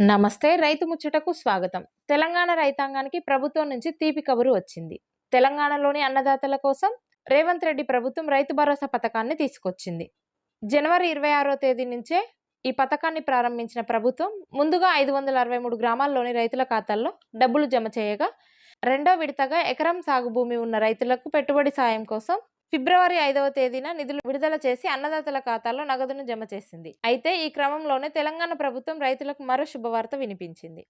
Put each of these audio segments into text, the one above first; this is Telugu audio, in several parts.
నమస్తే రైతు ముచ్చటకు స్వాగతం. తెలంగాణ రైతాంగానికి ప్రభుత్వం నుంచి తీపి కబురు వచ్చింది. తెలంగాణలోని అన్నదాతల కోసం రేవంత్ రెడ్డి ప్రభుత్వం రైతు భరోసా పథకాన్ని తీసుకొచ్చింది. జనవరి ఇరవై ఆరో తేదీ నుంచే ఈ పథకాన్ని ప్రారంభించిన ప్రభుత్వం ముందుగా ఐదు వందల అరవై మూడు గ్రామాల్లోని రైతుల ఖాతాల్లో డబ్బులు జమ చేయగా రెండో విడతగా ఎకరం సాగు భూమి ఉన్న రైతులకు పెట్టుబడి సాయం కోసం ఫిబ్రవరి ఐదవ తేదీన నిధులు విడుదల చేసి అన్నదాతల ఖాతాల్లో నగదును జమ చేసింది. అయితే ఈ క్రమంలోనే తెలంగాణ ప్రభుత్వం రైతులకు మరో శుభవార్త వినిపించింది.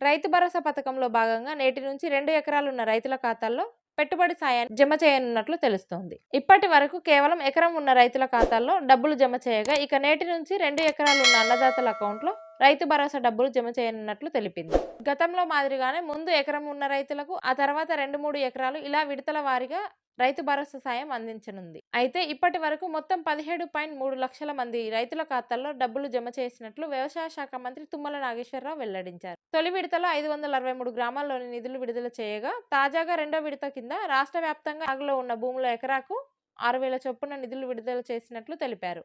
రైతు భరోసా పథకంలో భాగంగా నేటి నుంచి రెండు ఎకరాలున్న రైతుల ఖాతాల్లో పెట్టుబడి సాయాన్ని జమ చేయనున్నట్లు తెలుస్తోంది. ఇప్పటి వరకు కేవలం ఎకరం ఉన్న రైతుల ఖాతాల్లో డబ్బులు జమ చేయగా ఇక నేటి నుంచి రెండు ఎకరాలు ఉన్న అన్నదాతల అకౌంట్లో రైతు భరోసా డబ్బులు జమ చేయనున్నట్లు తెలిపింది. గతంలో మాదిరిగానే ముందు ఎకరం ఉన్న రైతులకు ఆ తర్వాత రెండు మూడు ఎకరాలు ఇలా విడతల వారీగా రైతు భరోసా సాయం అందించనుంది. అయితే ఇప్పటి వరకు మొత్తం పదిహేడు పాయింట్ మూడు లక్షల మంది రైతుల ఖాతాల్లో డబ్బులు జమ చేసినట్లు వ్యవసాయ శాఖ మంత్రి తుమ్మల నాగేశ్వరరావు వెల్లడించారు. తొలి విడతలో ఐదు వందల అరవై మూడు గ్రామాల్లోని నిధులు విడుదల చేయగా తాజాగా రెండో విడత కింద రాష్ట్ర వ్యాప్తంగా సాగులో ఉన్న భూముల ఎకరాకు ఆరు వేల చొప్పున నిధులు విడుదల చేసినట్లు తెలిపారు.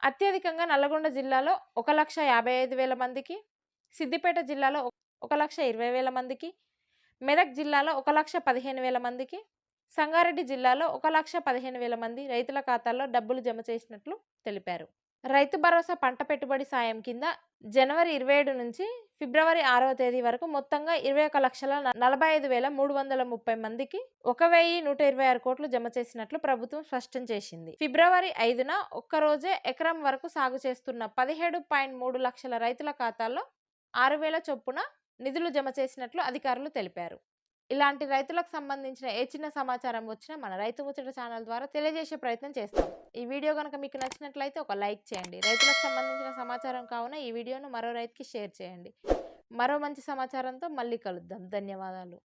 అత్యధికంగా నల్లగొండ జిల్లాలో ఒక లక్ష యాభై ఐదు వేల మందికి సిద్దిపేట జిల్లాలో ఒక లక్ష ఇరవై వేల మందికి మెదక్ జిల్లాలో ఒక లక్ష పదిహేను వేల మందికి సంగారెడ్డి జిల్లాలో ఒక లక్ష పదిహేను వేల మంది రైతుల ఖాతాల్లో డబ్బులు జమ చేసినట్లు తెలిపారు. రైతు భరోసా పంట పెట్టుబడి సాయం కింద జనవరి ఇరవై ఏడు నుంచి ఫిబ్రవరి ఆరవ తేదీ వరకు మొత్తంగా ఇరవై ఒక లక్షల నలభై ఐదు వేల మూడు వందల ముప్పై మందికి ఒక వెయ్యి నూట ఇరవై ఆరు కోట్లు జమ చేసినట్లు ప్రభుత్వం స్పష్టం చేసింది. ఫిబ్రవరి ఐదున ఒక్కరోజే ఎకరం వరకు సాగు చేస్తున్న పదిహేడు పాయింట్ మూడు లక్షల రైతుల ఖాతాల్లో ఆరు వేల చొప్పున నిధులు జమ చేసినట్లు అధికారులు తెలిపారు. ఇలాంటి రైతులకు సంబంధించిన ఏ చిన్న సమాచారం వచ్చినా మన రైతు ముచ్చట ఛానల్ ద్వారా తెలియజేసే ప్రయత్నం చేస్తాం. ఈ వీడియో కనుక మీకు నచ్చినట్లయితే ఒక లైక్ చేయండి. రైతులకు సంబంధించిన సమాచారం కావున ఈ వీడియోను మరో రైతుకి షేర్ చేయండి. మరో మంచి సమాచారంతో మళ్ళీ కలుద్దాం. ధన్యవాదాలు.